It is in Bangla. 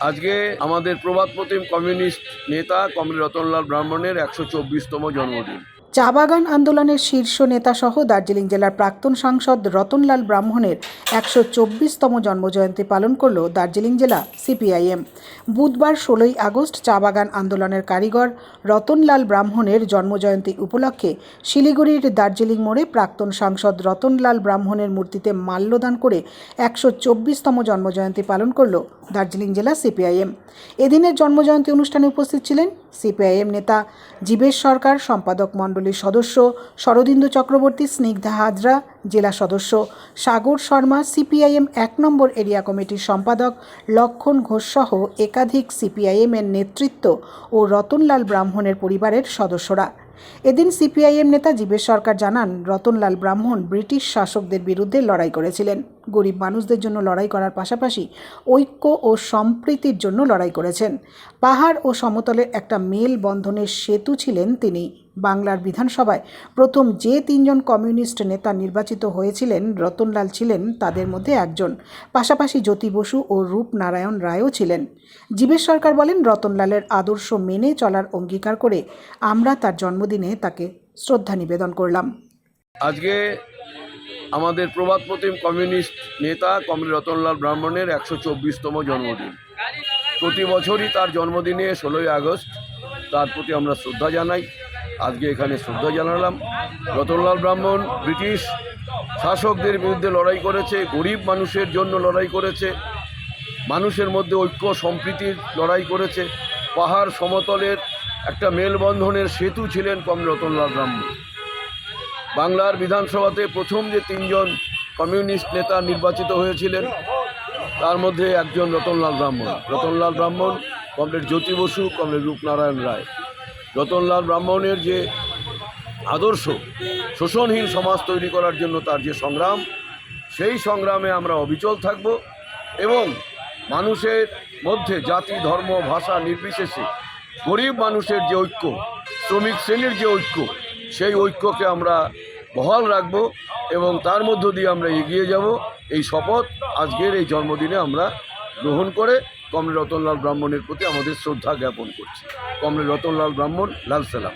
আজকে আমাদের প্রবাদ প্রতিম কমিউনিস্ট নেতা কমরেড রতনলাল ব্রাহ্মণের একশো চব্বিশতম জন্মদিন। চা বাগান আন্দোলনের শীর্ষ নেতা সহ দার্জিলিং জেলার প্রাক্তন সাংসদ রতনলাল ব্রাহ্মণের একশো চব্বিশতম জন্মজয়ন্তী পালন করল দার্জিলিং জেলা সিপিআইএম। বুধবার ষোলোই আগস্ট চা বাগান আন্দোলনের কারিগর রতনলাল ব্রাহ্মণের জন্মজয়ন্তী উপলক্ষে শিলিগুড়ির দার্জিলিং মোড়ে প্রাক্তন সাংসদ রতনলাল ব্রাহ্মণের মূর্তিতে মাল্যদান করে একশো চব্বিশতম জন্মজয়ন্তী পালন করল দার্জিলিং জেলা সিপিআইএম। এদিনের জন্মজয়ন্তী অনুষ্ঠানে উপস্থিত ছিলেন সিপিআইএম নেতা জীবেশ সরকার, সম্পাদক মণ্ডলীর সদস্য শরদিন্দু চক্রবর্তী, স্নিগ্ধা হাজরা, জেলা সদস্য সাগর শর্মা, সিপিআইএম এক নম্বর এরিয়া কমিটির সম্পাদক লক্ষণ ঘোষ সহ একাধিক সিপিআইএমের নেতৃত্ব ও রতনলাল ব্রাহ্মণের পরিবারের সদস্যরা। এদিন সিপিআইএম নেতা জীবেশ সরকার জানান, রতনলাল ব্রাহ্মণ ব্রিটিশ শাসকদের বিরুদ্ধে লড়াই করেছিলেন। গরিব মানুষদের জন্য লড়াই করার পাশাপাশি ঐক্য ও সম্প্রীতির জন্য লড়াই করেছেন। পাহাড় ও সমতলের একটা মেল বন্ধনের সেতু ছিলেন তিনি। বাংলার বিধানসভায় প্রথম যে তিনজন কমিউনিস্ট নেতা নির্বাচিত হয়েছিলেন, রতনলাল ছিলেন তাদের মধ্যে একজন। পাশাপাশি জ্যোতি বসু ও রূপনারায়ণ রায়ও ছিলেন। জীবেশ সরকার বলেন, রতনলালের আদর্শ মেনে চলার অঙ্গীকার করে আমরা তার জন্মদিনে তাকে শ্রদ্ধা নিবেদন করলাম। আজকে আমাদের প্রবাদ প্রতিম কমিউনিস্ট নেতা কমরেড রতনলাল ব্রাহ্মণের একশো চব্বিশতম জন্মদিন। প্রতি বছরই তার জন্মদিনে ষোলোই আগস্ট, তার প্রতি আমরা শ্রদ্ধা জানাই। আজকে এখানে শ্রদ্ধা জানালাম। রতনলাল ব্রাহ্মণ ব্রিটিশ শাসকদের বিরুদ্ধে লড়াই করেছে, গরিব মানুষের জন্য লড়াই করেছে, মানুষের মধ্যে ঐক্য সম্প্রীতির লড়াই করেছে। পাহাড় সমতলের একটা মেলবন্ধনের সেতু ছিলেন কম রতনলাল ব্রাহ্মণ। বাংলার বিধানসভাতে প্রথম যে তিনজন কমিউনিস্ট নেতা নির্বাচিত হয়েছিলেন, তার মধ্যে একজন রতনলাল ব্রাহ্মণ। Ratanlal Brahman, comrade Jyoti Basu, comrade Rupnarayan Ray. Ratanlal ব্রাহ্মণের যে আদর্শ, শোষণহীন সমাজ তৈরি করার জন্য তার যে সংগ্রাম, সেই সংগ্রামে আমরা অবিচল থাকব এবং মানুষের মধ্যে জাতি, ধর্ম, ভাষা নির্বিশেষে গরিব মানুষের যে ঐক্য, শ্রমিক শ্রেণির যে ঐক্য, সেই ঐক্যকে আমরা বহাল রাখব এবং তার মধ্য দিয়ে আমরা এগিয়ে যাব। এই শপথ আজকের এই জন্মদিনে আমরা গ্রহণ করে কমরে রতনলাল ব্রাহ্মণের প্রতি আমাদের শ্রদ্ধা জ্ঞাপন করছি। কমরে রতনলাল ব্রাহ্মণ, লাল সালাম।